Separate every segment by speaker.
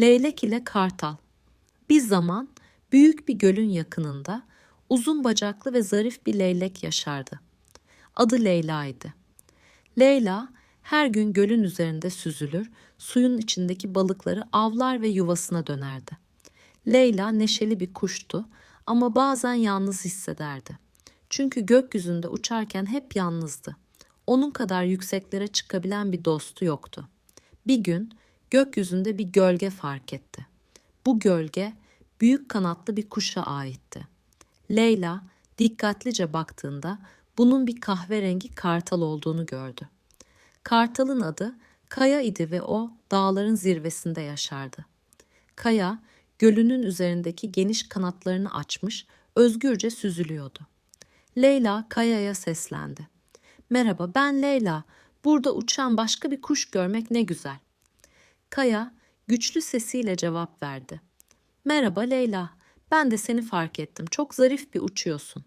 Speaker 1: Leylek ile Kartal Bir zaman büyük bir gölün yakınında uzun bacaklı ve zarif bir leylek yaşardı. Adı Leyla'ydı. Leyla her gün gölün üzerinde süzülür, suyun içindeki balıkları avlar ve yuvasına dönerdi. Leyla neşeli bir kuştu ama bazen yalnız hissederdi. Çünkü gökyüzünde uçarken hep yalnızdı. Onun kadar yükseklere çıkabilen bir dostu yoktu. Bir gün gökyüzünde bir gölge fark etti. Bu gölge büyük kanatlı bir kuşa aitti. Leyla dikkatlice baktığında bunun bir kahverengi kartal olduğunu gördü. Kartalın adı Kaya idi ve o dağların zirvesinde yaşardı. Kaya gölünün üzerindeki geniş kanatlarını açmış, özgürce süzülüyordu. Leyla Kaya'ya seslendi. Merhaba ben Leyla. Burada uçan başka bir kuş görmek ne güzel. Kaya güçlü sesiyle cevap verdi. Merhaba Leyla. Ben de seni fark ettim. Çok zarif bir uçuyorsun.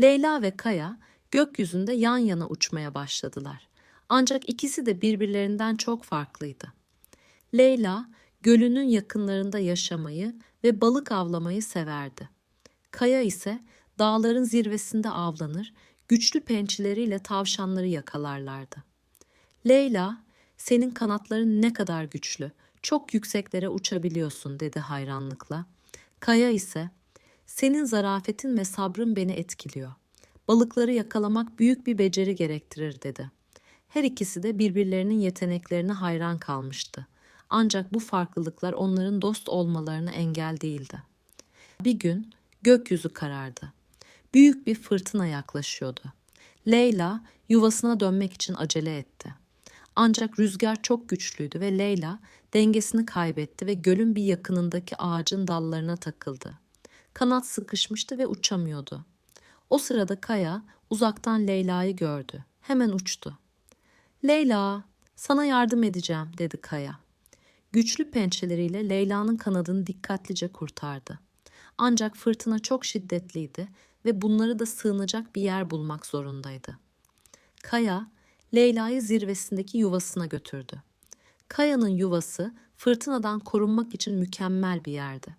Speaker 1: Leyla ve Kaya gökyüzünde yan yana uçmaya başladılar. Ancak ikisi de birbirlerinden çok farklıydı. Leyla gölünün yakınlarında yaşamayı ve balık avlamayı severdi. Kaya ise dağların zirvesinde avlanır, güçlü pençeleriyle tavşanları yakalarlardı. Leyla, senin kanatların ne kadar güçlü, çok yükseklere uçabiliyorsun dedi hayranlıkla. Kaya ise, senin zarafetin ve sabrın beni etkiliyor. Balıkları yakalamak büyük bir beceri gerektirir dedi. Her ikisi de birbirlerinin yeteneklerine hayran kalmıştı. Ancak bu farklılıklar onların dost olmalarına engel değildi. Bir gün gökyüzü karardı. Büyük bir fırtına yaklaşıyordu. Leyla yuvasına dönmek için acele etti. Ancak rüzgar çok güçlüydü ve Leyla dengesini kaybetti ve gölün bir yakınındaki ağacın dallarına takıldı. Kanat sıkışmıştı ve uçamıyordu. O sırada Kaya uzaktan Leyla'yı gördü. Hemen uçtu. Leyla, sana yardım edeceğim dedi Kaya. Güçlü pençeleriyle Leyla'nın kanadını dikkatlice kurtardı. Ancak fırtına çok şiddetliydi ve bunları da sığınacak bir yer bulmak zorundaydı. Kaya, Leyla'yı zirvesindeki yuvasına götürdü. Kaya'nın yuvası fırtınadan korunmak için mükemmel bir yerdi.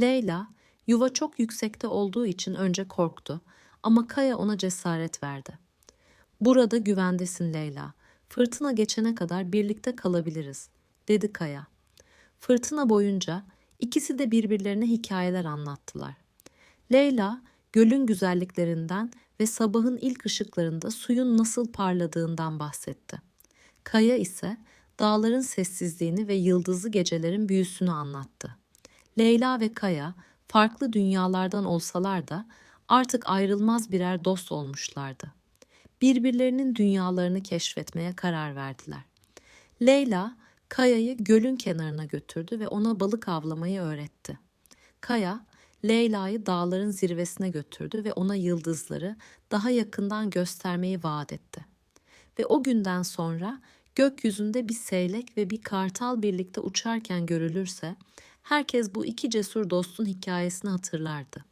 Speaker 1: Leyla, yuva çok yüksekte olduğu için önce korktu ama Kaya ona cesaret verdi. Burada güvendesin Leyla. Fırtına geçene kadar birlikte kalabiliriz, dedi Kaya. Fırtına boyunca ikisi de birbirlerine hikayeler anlattılar. Leyla, gölün güzelliklerinden ve sabahın ilk ışıklarında suyun nasıl parladığından bahsetti. Kaya ise dağların sessizliğini ve yıldızlı gecelerin büyüsünü anlattı. Leyla ve Kaya farklı dünyalardan olsalar da artık ayrılmaz birer dost olmuşlardı. Birbirlerinin dünyalarını keşfetmeye karar verdiler. Leyla Kaya'yı gölün kenarına götürdü ve ona balık avlamayı öğretti. Kaya Leyla'yı dağların zirvesine götürdü ve ona yıldızları daha yakından göstermeyi vaat etti. Ve o günden sonra gökyüzünde bir seylek ve bir kartal birlikte uçarken görülürse herkes bu iki cesur dostun hikayesini hatırlardı.